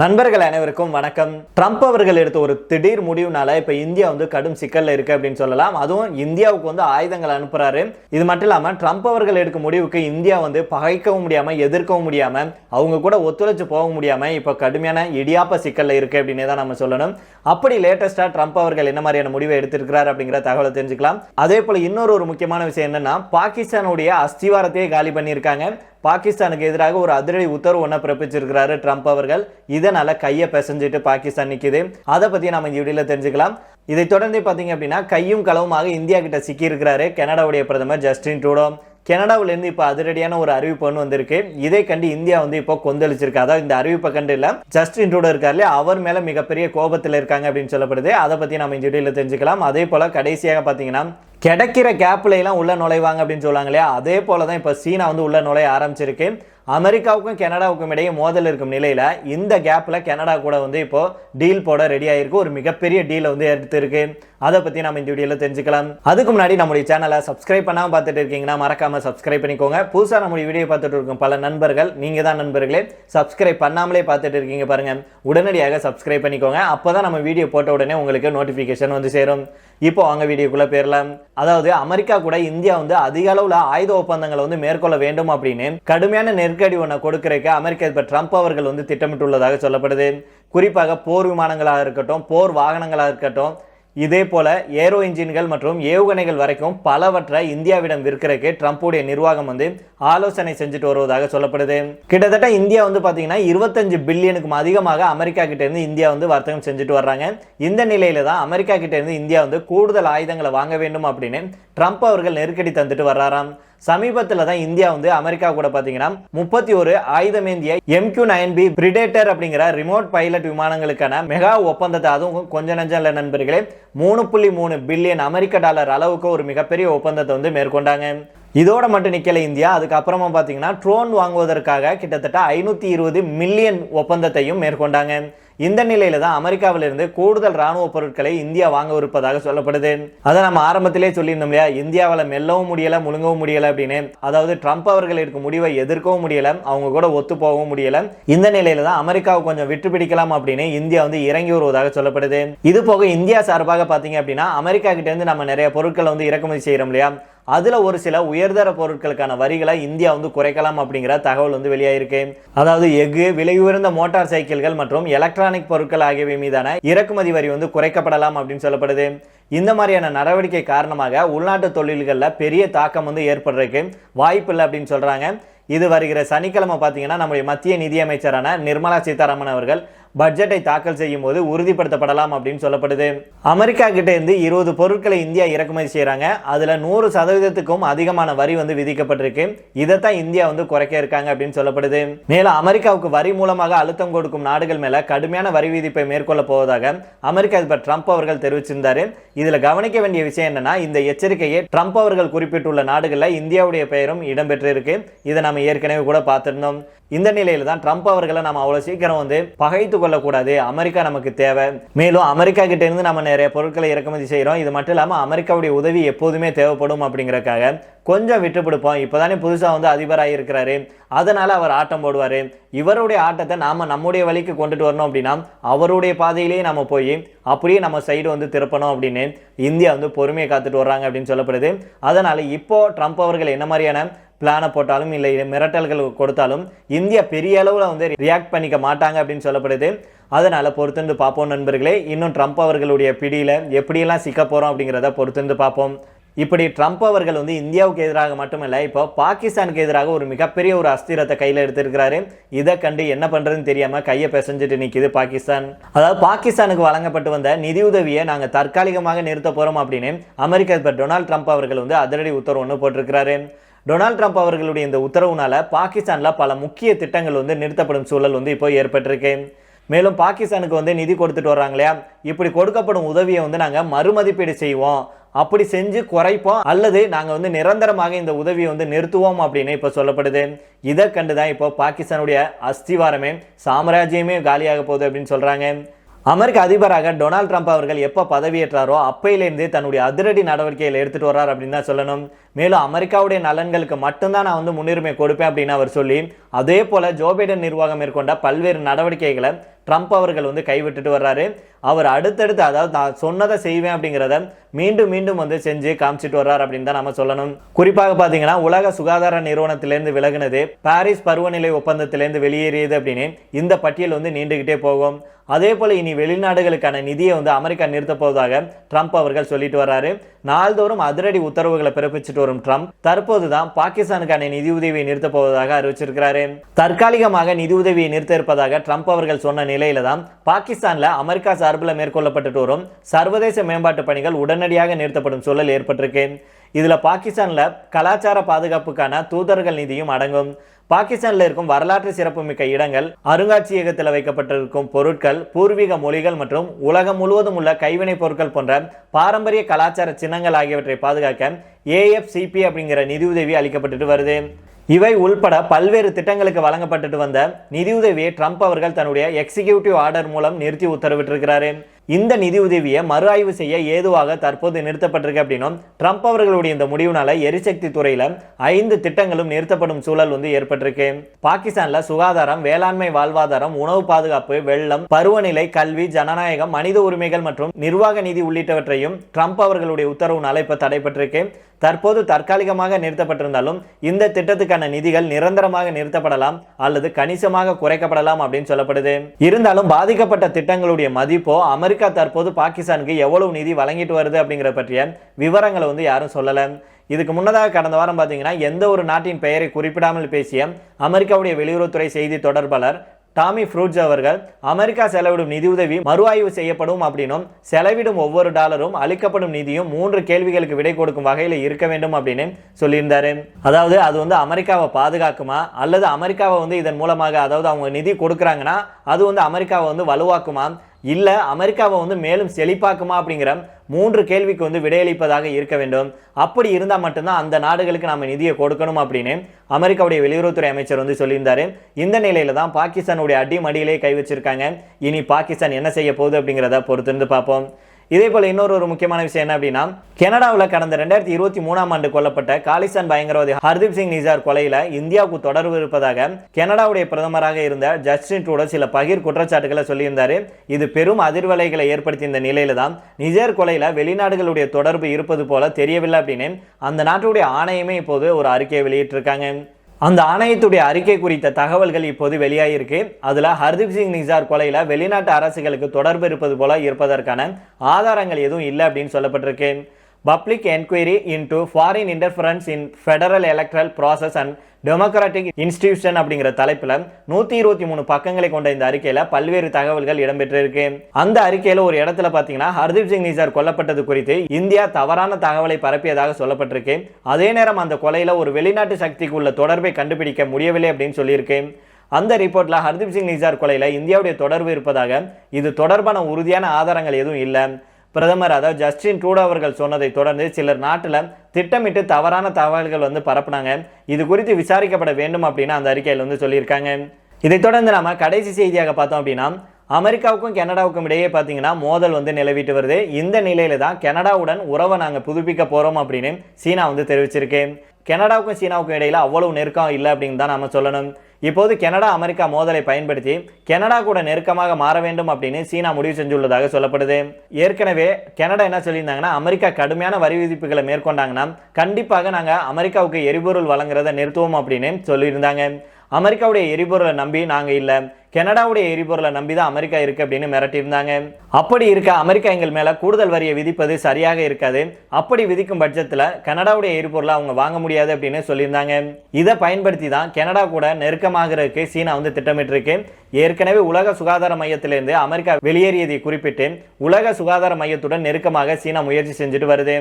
நண்பர்கள் அனைவருக்கும் வணக்கம். ட்ரம்ப் அவர்கள் எடுத்த ஒரு திடீர் முடிவுனால இப்ப இந்தியா வந்து கடும் சிக்கல்ல இருக்கு அப்படின்னு சொல்லலாம். அதுவும் இந்தியாவுக்கு வந்து ஆயுதங்கள் அனுப்புறாரு. இது மட்டும் இல்லாம ட்ரம்ப் அவர்கள் எடுக்கும் முடிவுக்கு இந்தியா வந்து பகைக்கவும் முடியாம எதிர்க்கவும் முடியாம அவங்க கூட ஒத்துழைச்சு போக முடியாம இப்ப கடுமையான இடியாப்ப சிக்கல்ல இருக்கு அப்படின்னே தான் நம்ம சொல்லணும். அப்படி லேட்டஸ்டா ட்ரம்ப் அவர்கள் என்ன மாதிரியான முடிவை எடுத்திருக்கிறார் அப்படிங்கிற தகவலை தெரிஞ்சுக்கலாம். அதே போல இன்னொரு ஒரு முக்கியமான விஷயம் என்னன்னா பாகிஸ்தானுடைய அஸ்திவாரத்தையே காலி பண்ணியிருக்காங்க. பாகிஸ்தானுக்கு எதிராக ஒரு அதிரடி உத்தரவு ஒன்றை பிறப்பிச்சிருக்கிறாரு ட்ரம்ப் அவர்கள். இதனால் கையை பிசைஞ்சிட்டு பாகிஸ்தான் நிற்கிது அதை பற்றி நம்ம இந்த வீடியோவில் தெரிஞ்சுக்கலாம். இதை தொடர்ந்து பார்த்தீங்க அப்படின்னா கையும் களவுமாக இந்தியா கிட்ட சிக்கியிருக்கிறாரு கனடாவுடைய பிரதமர் ஜஸ்டின் ட்ரூடோ. கனடாவிலேருந்து இப்போ அதிரடியான ஒரு அறிவிப்பு ஒன்று வந்திருக்கு. இதை கண்டு இந்தியா வந்து இப்போ கொந்தளிச்சிருக்கு. அதாவது இந்த அறிவிப்பை கண்டு இல்லை. ஜஸ்டின் ட்ரூடோ இருக்கார்ல அவர் மேலே மிகப்பெரிய கோபத்தில் இருக்காங்க அப்படின்னு சொல்லப்படுது. அதை பற்றி நம்ம இந்த வீடியோவில் தெரிஞ்சுக்கலாம். அதே போல் கடைசியாக பார்த்தீங்கன்னா கிடைக்கிற கேப்லையெல்லாம் உள்ளே நுழைவாங்க அப்படின்னு சொல்லுவாங்க இல்லையா? அதே போல தான் இப்போ சீனா வந்து உள்ளே நுழைய ஆரம்பிச்சிருக்கு. அமெரிக்காவுக்கும் கனடாவுக்கும் இடையே மோதல் இருக்கும் நிலையில் இந்த கேப்பில் கனடா கூட வந்து இப்போது டீல் போட ரெடி ஆகிருக்கு ஒரு மிகப்பெரிய டீலை வந்து எடுத்திருக்கு. அதை பற்றி நம்ம இந்த வீடியோவில் தெரிஞ்சுக்கலாம். அதுக்கு முன்னாடி நம்முடைய சேனலை சப்ஸ்கிரைப் பண்ணாமல் பார்த்துட்டு இருக்கீங்கன்னா மறக்காமல் சப்ஸ்கிரைப் பண்ணிக்கோங்க. புதுசாக நம்முடைய வீடியோ பார்த்துட்டு இருக்கும் பல நண்பர்கள் நீங்கள் தான் நண்பர்களே சப்ஸ்கிரைப் பண்ணாமலே பார்த்துட்டு இருக்கீங்க பாருங்கள் உடனடியாக சப்ஸ்கிரைப் பண்ணிக்கோங்க. அப்போ தான் நம்ம வீடியோ போட்ட உடனே உங்களுக்கு நோட்டிஃபிகேஷன் வந்து சேரும். இப்போ வாங்க வீடியோக்குள்ளே போயிடலாம். அதாவது அமெரிக்கா கூட இந்தியா வந்து அதிக அளவில் ஆயுத ஒப்பந்தங்களை வந்து மேற்கொள்ள வேண்டும் அப்படின்னு கடுமையான நெருக்கடி ஒன்றை கொடுக்கறதுக்கு அமெரிக்க அதிபர் ட்ரம்ப் அவர்கள் வந்து திட்டமிட்டுள்ளதாக சொல்லப்படுது. குறிப்பாக போர் விமானங்களாக இருக்கட்டும் போர் வாகனங்களாக இருக்கட்டும் இதே போல ஏரோ இன்ஜின்கள் மற்றும் ஏவுகணைகள் வரைக்கும் பலவற்றை இந்தியாவிடம் விற்கிறதுக்கு ட்ரம்ப்புடைய நிர்வாகம் வந்து ஆலோசனை செஞ்சுட்டு வருவதாக சொல்லப்படுது. கிட்டத்தட்ட இந்தியா வந்து பார்த்தீங்கன்னா இருபத்தஞ்சு பில்லியனுக்கும் அதிகமாக அமெரிக்கா கிட்டேருந்து இந்தியா வந்து வர்த்தகம் செஞ்சுட்டு வர்றாங்க. இந்த நிலையில தான் அமெரிக்கா கிட்டேருந்து இந்தியா வந்து கூடுதல் ஆயுதங்களை வாங்க வேண்டும் அப்படின்னு ட்ரம்ப் அவர்கள் நெருக்கடி தந்துட்டு வர்றாராம். சமீபத்தில் தான் இந்தியா வந்து அமெரிக்கா கூட பார்த்தீங்கன்னா முப்பத்தி ஒரு ஆயுதமேந்திய எம்கியூ நைன் பி பிரிடேட்டர் அப்படிங்கிற ரிமோட் பைலட் விமானங்களுக்கான மெகா ஒப்பந்தத்தை அதுவும் கொஞ்ச நஞ்சம் இல்லை நண்பர்களே மூணு புள்ளி மூணு பில்லியன் அமெரிக்க டாலர் அளவுக்கு ஒரு மிகப்பெரிய ஒப்பந்தத்தை வந்து மேற்கொண்டாங்க. இதோட மட்டும் நிக்கல இந்தியா அதுக்கப்புறமா பார்த்தீங்கன்னா ட்ரோன் வாங்குவதற்காக கிட்டத்தட்ட ஐநூற்றி இருபது மில்லியன் ஒப்பந்தத்தையும் மேற்கொண்டாங்க. இந்த நிலையில தான் அமெரிக்காவிலிருந்து கூடுதல் ராணுவ பொருட்களை இந்தியா வாங்கவிருப்பதாக சொல்லப்படுது. அதை நம்ம ஆரம்பத்திலே சொல்லியிருந்தோம் இல்லையா? இந்தியாவில் மெல்லவும் முடியல முழுங்கவும் முடியல அப்படின்னு. அதாவது ட்ரம்ப் அவர்கள் எடுக்கும் முடிவை எதிர்க்கவும் முடியல அவங்க கூட ஒத்து போகவும் முடியல. இந்த நிலையில தான் அமெரிக்காவை கொஞ்சம் விட்டு பிடிக்கலாம் அப்படின்னு இந்தியா வந்து இறங்கி வருவதாக சொல்லப்படுது. இது போக இந்தியா சார்பாக பார்த்தீங்க அப்படின்னா அமெரிக்கா கிட்ட இருந்து நம்ம நிறைய பொருட்களை வந்து இறக்குமதி செய்யறோம் இல்லையா? அதில் ஒரு சில உயர்தர பொருட்களுக்கான வரிகளை இந்தியா வந்து குறைக்கலாம் அப்படிங்கிற தகவல் வந்து வெளியாயிருக்கு. அதாவது எஃகு விலை உயர்ந்த மோட்டார் சைக்கிள்கள் மற்றும் எலக்ட்ரானிக் பொருட்கள் ஆகியவை மீதான இறக்குமதி வரி வந்து குறைக்கப்படலாம் அப்படின்னு சொல்லப்படுது. இந்த மாதிரியான நடவடிக்கை காரணமாக உள்நாட்டு தொழில்களில் பெரிய தாக்கம் வந்து ஏற்படுறதுக்கு வாய்ப்பு இல்லை அப்படின்னு சொல்கிறாங்க இது வருகிற சனிக்கிழமை பார்த்தீங்கன்னா நம்முடைய மத்திய நிதியமைச்சரான நிர்மலா சீதாராமன் அவர்கள் பட்ஜெட்டை தாக்கல் செய்யும் போது உறுதிப்படுத்தப்படலாம் அப்படின்னு சொல்லப்படுது. அமெரிக்கா கிட்ட இருந்து இருபது பொருட்களை இந்தியா இறக்குமதி செய்கிறாங்க அதில் நூறு சதவீதத்துக்கும் அதிகமான வரி வந்து விதிக்கப்பட்டிருக்கு. இதைத்தான் இந்தியா வந்து குறைக்க இருக்காங்க அப்படின்னு சொல்லப்படுது. மேலும் அமெரிக்காவுக்கு வரி மூலமாக அழுத்தம் கொடுக்கும் நாடுகள் மேலே கடுமையான வரி விதிப்பை மேற்கொள்ள போவதாக அமெரிக்க அதிபர் ட்ரம்ப் அவர்கள் தெரிவிச்சிருந்தாரு. இதில் கவனிக்க வேண்டிய விஷயம் என்னன்னா இந்த எச்சரிக்கையை ட்ரம்ப் அவர்கள் குறிப்பிட்டுள்ள நாடுகளில் இந்தியாவுடைய பெயரும் இடம்பெற்றிருக்கு. இதை நம்ம ஏற்கனவே கூட பார்த்துருந்தோம். இந்த நிலையில தான் ட்ரம்ப் அவர்களை நம்ம அவ்வளவு சீக்கிரம் வந்து பகைத்து கொள்ளக்கூடாது. அமெரிக்கா நமக்கு தேவை. மேலும் அமெரிக்கா கிட்ட இருந்து நம்ம நிறைய பொருட்களை இறக்குமதி செய்கிறோம் இது மட்டும் இல்லாமல் அமெரிக்காவுடைய உதவி எப்போதுமே தேவைப்படும் அப்படிங்கிறக்காக கொஞ்சம் விட்டு பிடிப்போம் இப்போதானே புதுசாக வந்து அதிபராக இருக்கிறாரு. அதனால அவர் ஆட்டம் போடுவார். இவருடைய ஆட்டத்தை நாம நம்முடைய வழிக்கு கொண்டுட்டு வரணும் அப்படின்னா அவருடைய பாதையிலேயே நம்ம போய் அப்படியே நம்ம சைடு வந்து திருப்பணும் அப்படின்னு இந்தியா வந்து பொறுமையை காத்துட்டு வர்றாங்க அப்படின்னு சொல்லப்படுது. அதனால இப்போ ட்ரம்ப் அவர்கள் என்ன மாதிரியான பிளானை போட்டாலும் இல்லை மிரட்டல்கள் கொடுத்தாலும் இந்தியா பெரிய அளவில் வந்து ரியாக்ட் பண்ணிக்க மாட்டாங்க அப்படின்னு சொல்லப்படுது. அதனால் பொறுத்திருந்து பார்ப்போம் நண்பர்களே. இன்னும் ட்ரம்ப் அவர்களுடைய பிடியில் எப்படியெல்லாம் சிக்க போகிறோம் அப்படிங்கிறத பொறுத்திருந்து பார்ப்போம். இப்படி ட்ரம்ப் அவர்கள் வந்து இந்தியாவுக்கு எதிராக மட்டுமல்ல இப்போ பாகிஸ்தானுக்கு எதிராக ஒரு மிகப்பெரிய ஒரு அஸ்திரத்தை கையில் எடுத்திருக்கிறாரு. இதை கண்டு என்ன பண்ணுறதுன்னு தெரியாமல் கையை பிசைஞ்சிட்டு நிற்கிது பாகிஸ்தான். அதாவது பாகிஸ்தானுக்கு வழங்கப்பட்டு வந்த நிதியுதவியை நாங்கள் தற்காலிகமாக நிறுத்த போகிறோம் அப்படின்னு அமெரிக்க அதிபர் டொனால்ட் ட்ரம்ப் அவர்கள் வந்து அதிரடி உத்தரவு ஒன்று போட்டிருக்கிறாரு. டொனால்ட் ட்ரம்ப் அவர்களுடைய இந்த உத்தரவுனால பாகிஸ்தானில் பல முக்கிய திட்டங்கள் வந்து நிறுத்தப்படும் சூழல் வந்து இப்போ ஏற்பட்டிருக்கு. மேலும் பாகிஸ்தானுக்கு வந்து நிதி கொடுத்துட்டு வர்றாங்க இல்லையா? இப்படி கொடுக்கப்படும் உதவியை வந்து நாங்கள் மறுமதிப்பீடு செய்வோம். அப்படி செஞ்சு குறைப்போம். அல்லது நாங்கள் வந்து நிரந்தரமாக இந்த உதவியை வந்து நிறுத்துவோம் அப்படின்னு இப்போ சொல்லப்படுது. இதை கண்டு தான் இப்போ பாகிஸ்தானுடைய அஸ்திவாரமே சாம்ராஜ்யமே காலியாக போகுது அப்படின்னு சொல்கிறாங்க அமெரிக்க அதிபராக டொனால்ட் ட்ரம்ப் அவர்கள் எப்போ பதவியேற்றாரோ அப்பையிலேருந்தே தன்னுடைய அதிரடி நடவடிக்கைகளை எடுத்துகிட்டு வர்றார் அப்படின்னு தான் சொல்லணும். மேலும் அமெரிக்காவுடைய நலன்களுக்கு மட்டும்தான் நான் வந்து முன்னுரிமை கொடுப்பேன் அப்படின்னு அவர் சொல்லி அதே போல் ஜோ பைடன் நிர்வாகம் மேற்கொண்ட பல்வேறு நடவடிக்கைகளை ட்ரம்ப் அவர்கள் வந்து கைவிட்டுட்டு வர்றாரு. அவர் அடுத்தடுத்து அதாவது நான் சொன்னதை செய்வேன் அப்படிங்கிறத மீண்டும் மீண்டும் வந்து செஞ்சு காமிச்சிட்டு வர்றாரு அப்படின்னு தான் நம்ம சொல்லணும். குறிப்பாக பார்த்தீங்கன்னா உலக சுகாதார நிறுவனத்திலேருந்து விலகினது பாரிஸ் பருவநிலை ஒப்பந்தத்திலேருந்து வெளியேறியது அப்படின்னு இந்த பட்டியல் வந்து நீண்டுகிட்டே போகும். அதே போல் இனி வெளிநாடுகளுக்கான நிதியை வந்து அமெரிக்கா நிறுத்தப் போவதாக ட்ரம்ப் அவர்கள் சொல்லிட்டு வர்றாரு. நாள்தோறும் அதிரடி உத்தரவுகளை பிறப்பிச்சுட்டு வரும் ட்ரம்ப் தற்போது தான் பாகிஸ்தானுக்கான நிதி உதவியை நிறுத்தப் போவதாக அறிவிச்சிருக்கிறாரு. தற்காலிகமாக நிதி உதவியை நிறுத்த இருப்பதாக ட்ரம்ப் அவர்கள் சொன்ன நிலையில தான் பாகிஸ்தான்ல அமெரிக்கா சார்பில் மேற்கொள்ளப்பட்டு வரும் சர்வதேச மேம்பாட்டு பணிகள் உடனடியாக நிறுத்தப்படும் சூழல் ஏற்பட்டிருக்கு. இதில் பாகிஸ்தானில் கலாச்சார பாதுகாப்புக்கான தூதர்கள் நிதியும் அடங்கும். பாகிஸ்தானில் இருக்கும் வரலாற்று சிறப்புமிக்க இடங்கள் அருங்காட்சியகத்தில் வைக்கப்பட்டிருக்கும் பொருட்கள் பூர்வீக மொழிகள் மற்றும் உலகம் முழுவதும் உள்ள கைவினைப் பொருட்கள் போன்ற பாரம்பரிய கலாச்சார சின்னங்கள் ஆகியவற்றை பாதுகாக்க ஏஎஃப்சிபி அப்படிங்கிற நிதியுதவி அளிக்கப்பட்டுட்டு வருது. இவை உள்பட பல்வேறு திட்டங்களுக்கு வழங்கப்பட்டுட்டு வந்த நிதியுதவியை ட்ரம்ப் அவர்கள் தன்னுடைய எக்ஸிகியூட்டிவ் ஆர்டர் மூலம் நிறுத்தி உத்தரவிட்டிருக்கிறாரு. இந்த நிதி உதவியை மறு ஆய்வு செய்ய ஏதுவாக தற்போது நிறுத்தப்பட்டிருக்கு அப்படின்னும் ட்ரம்ப் அவர்களுடைய இந்த முடிவுனால எரிசக்தி துறையில ஐந்து திட்டங்களும் நிறுத்தப்படும் சூழல் வந்து ஏற்பட்டிருக்கு. பாகிஸ்தான்ல சுகாதாரம் வேளாண்மை வாழ்வாதாரம் உணவு பாதுகாப்பு வெள்ளம் பருவநிலை கல்வி ஜனநாயகம் மனித உரிமைகள் மற்றும் நிர்வாக நிதி உள்ளிட்டவற்றையும் ட்ரம்ப் அவர்களுடைய உத்தரவுனால இப்ப தடைப்பட்டிருக்கு. தற்போது தற்காலிகமாக நிறுத்தப்பட்டிருந்தாலும் இந்த திட்டத்துக்கான நிதிகள் நிரந்தரமாக நிறுத்தப்படலாம் அல்லது கணிசமாக குறைக்கப்படலாம் அப்படின்னு சொல்லப்படுது. இருந்தாலும் பாதிக்கப்பட்ட திட்டங்களுடைய மதிப்போ அமெரிக்க தற்போது பாகிஸ்தானுக்கு எவ்வளவு நிதி வழங்கிட்டு வருது அப்படிங்கிற பற்றிய விவரங்களை வந்து யாரும் சொல்லலை. இதுக்கு முன்னதாக கடந்த வாரம் பார்த்தீங்கன்னா எந்த ஒரு நாட்டின் பெயரை குறிப்பிடாமல் பேசிய அமெரிக்காவுடைய வெளியுறவுத்துறை செய்தி தொடர்பாளர் டாமி ஃப்ரூட்ஸ் அவர்கள் அமெரிக்கா செலவிடும் நிதியுதவி மறு ஆய்வு செய்யப்படும் அப்படின்னும் செலவிடும் ஒவ்வொரு டாலரும் அளிக்கப்படும் நிதியும் மூன்று கேள்விகளுக்கு விடை கொடுக்கும் வகையில் இருக்க வேண்டும் அப்படின்னு சொல்லியிருந்தாரு. அதாவது அது வந்து அமெரிக்காவை பாதுகாக்குமா? அல்லது அமெரிக்காவை வந்து இதன் மூலமாக அதாவது அவங்க நிதி கொடுக்குறாங்கன்னா அது வந்து அமெரிக்காவை வந்து வலுவாக்குமா? இல்லை அமெரிக்காவை வந்து மேலும் செழிப்பாக்குமா அப்படிங்கிற மூன்று கேள்விக்கு வந்து விடையளிப்பதாக இருக்க வேண்டும். அப்படி இருந்தால் மட்டும்தான் அந்த நாடுகளுக்கு நம்ம நிதியை கொடுக்கணும் அப்படின்னு அமெரிக்காவுடைய வெளியுறவுத்துறை அமைச்சர் வந்து சொல்லியிருந்தார். இந்த நிலையில தான் பாகிஸ்தானுடைய அடி மடியிலே கை வச்சிருக்காங்க. இனி பாகிஸ்தான் என்ன செய்ய போகுது அப்படிங்கிறத பொறுத்திருந்து பார்ப்போம். இதே போல் இன்னொரு ஒரு முக்கியமான விஷயம் என்ன அப்படின்னா கனடாவில் கடந்த ரெண்டாயிரத்தி இருபத்தி மூணாம் ஆண்டு கொல்லப்பட்ட காலிஸ்தான் பயங்கரவாதி ஹர்தீப் சிங் நிசார் கொலையில் இந்தியாவுக்கு தொடர்பு இருப்பதாக கனடாவுடைய பிரதமராக இருந்த ஜஸ்டின் ட்ரூடோ சில பகிர் குற்றச்சாட்டுகளை சொல்லியிருந்தார். இது பெரும் அதிர்வலைகளை ஏற்படுத்திய இந்த நிலையில தான் நிஜர் கொலையில் வெளிநாடுகளுடைய தொடர்பு இருப்பது போல தெரியவில்லை அப்படின்னு அந்த நாட்டுடைய ஆணையமே இப்போது ஒரு அறிக்கையை வெளியிட்டிருக்காங்க. அந்த ஆணையத்துடைய அறிக்கை குறித்த தகவல்கள் இப்போது வெளியாகிருக்கு அதில் ஹர்தீப் சிங் நிசார் கொலையில் வெளிநாட்டு அரசுகளுக்கு தொடர்பு இருப்பது போல இருப்பதற்கான ஆதாரங்கள் எதுவும் இல்லை அப்படின்னு சொல்லப்பட்டிருக்கு. Public enquiry into foreign interference in federal electoral process and democratic institution அப்படிங்கிற தலைப்பில் நூற்றி இருபத்தி மூணு பக்கங்களை கொண்ட இந்த அறிக்கையில் பல்வேறு தகவல்கள் இடம்பெற்றிருக்கு. அந்த அறிக்கையில் ஒரு இடத்துல பார்த்தீங்கன்னா ஹர்தீப் சிங் நிசார் கொல்லப்பட்டது குறித்து இந்தியா தவறான தகவலை பரப்பியதாக சொல்லப்பட்டிருக்கு. அதே நேரம் அந்த கொலையில் ஒரு வெளிநாட்டு சக்திக்கு உள்ள தொடர்பை கண்டுபிடிக்க முடியவில்லை அப்படின்னு சொல்லியிருக்கு. அந்த ரிப்போர்ட்டில் ஹர்தீப் சிங் நிசார் கொலையில் இந்தியாவுடைய தொடர்பு இருப்பதாக இது தொடர்பான உறுதியான ஆதாரங்கள் எதுவும் இல்லை. பிரதமர் அதாவது ஜஸ்டின் ட்ரூடோ அவர்கள் சொன்னதை தொடர்ந்து சிலர் நாட்டில் திட்டமிட்டு தவறான தகவல்கள் வந்து பரப்புனாங்க. இது குறித்து விசாரிக்கப்பட வேண்டும் அப்படின்னு அந்த அறிக்கையில் வந்து சொல்லியிருக்காங்க. இதைத் தொடர்ந்து நாம கடைசி செய்தியாக பார்த்தோம் அப்படின்னா அமெரிக்காவுக்கும் கனடாவுக்கும் இடையே பார்த்தீங்கன்னா மோதல் வந்து நிலவிட்டு வருது. இந்த நிலையில தான் கனடாவுடன் உறவை நாங்கள் புதுப்பிக்க போகிறோம் அப்படின்னு சீனா வந்து தெரிவிச்சிருக்கு. கனடாவுக்கும் சீனாவுக்கும் இடையில அவ்வளவு நெருக்கம் இல்லை அப்படின்னு தான் நம்ம சொல்லணும். இப்போது கனடா அமெரிக்கா மோதலை பயன்படுத்தி கனடா கூட நெருக்கமாக மாற வேண்டும் அப்படின்னு சீனா முடிவு செஞ்சுள்ளதாக சொல்லப்படுது. ஏற்கனவே கனடா என்ன சொல்லியிருந்தாங்கன்னா அமெரிக்கா கடுமையான வரி விதிப்புகளை மேற்கொண்டாங்கன்னா கண்டிப்பாக நாங்கள் அமெரிக்காவுக்கு எரிபொருள் வழங்குறதை நிறுத்துவோம் அப்படின்னு சொல்லியிருந்தாங்க. அமெரிக்காவுடைய எரிபொருளை நம்பி நாங்கள் இல்லை. கனடாவுடைய எரிபொருளை நம்பி தான் அமெரிக்கா இருக்கு அப்படின்னு மிரட்டியிருந்தாங்க அப்படி இருக்க அமெரிக்கா எங்கள் மேல கூடுதல் வரியை விதிப்பது சரியாக இருக்காது. அப்படி விதிக்கும் பட்சத்தில் கனடாவுடைய எரிபொருளை அவங்க வாங்க முடியாது அப்படின்னு சொல்லியிருந்தாங்க. இதை பயன்படுத்தி தான் கனடா கூட நெருக்கமாகிறதுக்கு சீனா வந்து திட்டமிட்டிருக்கு. ஏற்கனவே உலக சுகாதார மையத்திலிருந்து அமெரிக்கா வெளியேறியதை குறிப்பிட்டு உலக சுகாதார மையத்துடன் நெருக்கமாக சீனா முயற்சி செஞ்சுட்டு வருது.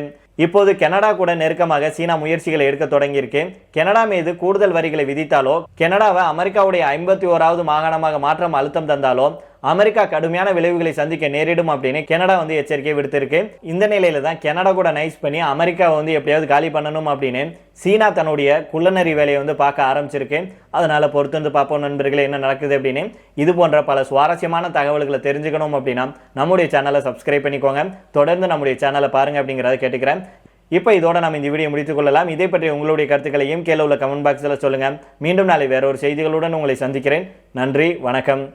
இப்போது கனடா கூட நெருக்கமாக சீனா முயற்சிகளை எடுக்க தொடங்கியிருக்கு. கனடா மீது கூடுதல் வரிகளை விதித்தாலோ கனடாவை அமெரிக்காவுடைய ஐம்பத்தி ஓராவது மாகாணமாக மாற்றம் அழுத்தம் தந்தாலோ அமெரிக்கா கடுமையான விளைவுகளை சந்திக்க நேரிடும் அப்படின்னு கனடா வந்து எச்சரிக்கை விடுத்திருக்கு. இந்த நிலையில தான் கனடா கூட நைஸ் பண்ணி அமெரிக்கா வந்து எப்படியாவது காலி பண்ணணும் அப்படின்னு சீனா தன்னுடைய குள்ளநெறி வேலையை வந்து பார்க்க ஆரம்பிச்சிருக்கு. அதனால பொறுத்து வந்து பார்ப்போம் நண்பர்களே என்ன நடக்குது அப்படின்னு. இது போன்ற பல சுவாரஸ்யமான தகவல்களை தெரிஞ்சுக்கணும் அப்படின்னா நம்முடைய சேனலை சப்ஸ்கிரைப் பண்ணிக்கோங்க. தொடர்ந்து நம்முடைய சேனலை பாருங்க அப்படிங்கிறத கேட்டுக்கிறேன். இப்போ இதோட நம்ம இந்த வீடியோ முடித்துக் கொள்ளலாம். இதை பற்றி உங்களுடைய கருத்துக்களையும் கீழே உள்ள கமெண்ட் பாக்ஸில் சொல்லுங்கள் மீண்டும் நாளை வேற ஒரு செய்திகளுடன் உங்களை சந்திக்கிறேன். நன்றி வணக்கம்.